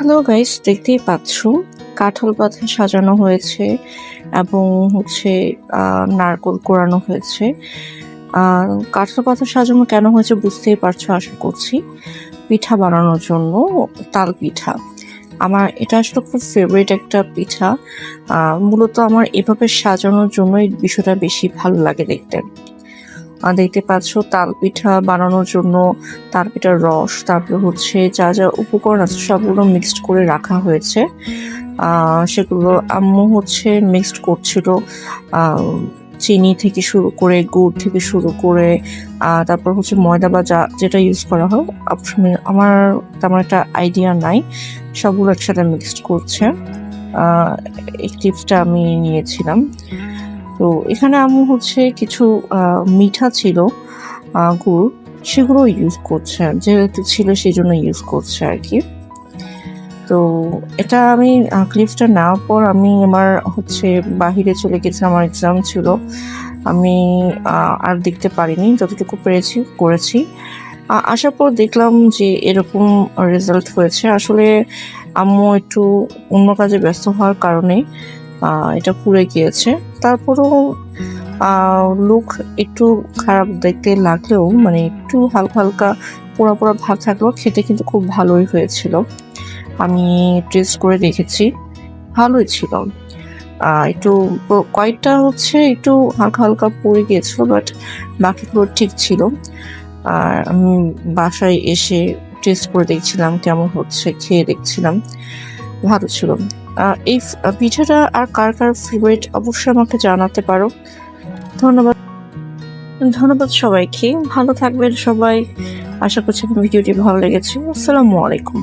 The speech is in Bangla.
হ্যালো গাইস দেখতেই পাচ্ছ? কাঁঠাল পাতা সাজানো হয়েছে এবং হচ্ছে নারকোল কোরানো হয়েছে। কাঁঠাল পাতা সাজানো কেন হয়েছে বুঝতেই পারছ আশা করছি। পিঠা বানানোর জন্য তাল পিঠা। আমার, এটা আসলে খুব ফেভারিট একটা পিঠা। মূলত আমার এভাবে সাজানোর জন্য এই বিষয়টা বেশি ভালো লাগে দেখতে। দেখতে পাচ্ছ, তাল পিঠা বানানোর জন্য তাল পিঠার রস, তারপরে হচ্ছে যা যা উপকরণ আছে সবগুলো মিক্সড করে রাখা হয়েছে। সেগুলো আম্মু হচ্ছে মিক্সড করছিল। চিনি থেকে শুরু করে, গুড় থেকে শুরু করে তারপর হচ্ছে ময়দা বা যা, যেটা ইউজ করা হয় আমার তেমন একটা আইডিয়া নাই। সবগুলো একসাথে মিক্সড করছে। এই টিপসটা আমি নিয়েছিলাম। তো এখানে আম্মু হচ্ছে কিছু মিঠা ছিল গুড়, সেগুলো ইউজ করছে যেহেতু ছিল সেই জন্য ইউজ করছে আর কি। তো এটা আমি ক্লিপসটা নেওয়ার পর আমি আমার হচ্ছে বাহিরে চলে গেছিলাম আমার এক্সাম ছিল। আমি আর দেখতে পারিনি, যতটুকু পেরেছি, করেছি। আসার পর দেখলাম যে এরকম রেজাল্ট হয়েছে। আসলে আম্মু একটু অন্য কাজে ব্যস্ত হওয়ার কারণে এটা পুড়ে গিয়েছে। তারপরও লুক একটু খারাপ দেখতে লাগলেও মানে একটু হালকা হালকা পোড়া পোড়া ভাব থাকলেও খেতে কিন্তু খুব ভালোই হয়েছিল। আমি টেস্ট করে দেখেছি, ভালোই ছিল। একটু কয়েকটা হচ্ছে একটু হালকা হালকা পড়ে গিয়েছিল বাট বাকিগুলো ঠিক ছিল। আর আমি বাসায় এসে টেস্ট করে দেখছিলাম কেমন হচ্ছে, খেয়ে দেখছিলাম। ভালো ছিল। এই পিঠাটা আর কার কার ফেভারিট অবশ্যই আমাকে জানাতে পারো। ধন্যবাদ। ধন্যবাদ সবাইকে। ভালো থাকবেন সবাই। আশা করছি ভিডিওটি ভালো লেগেছে। আসসালামু আলাইকুম।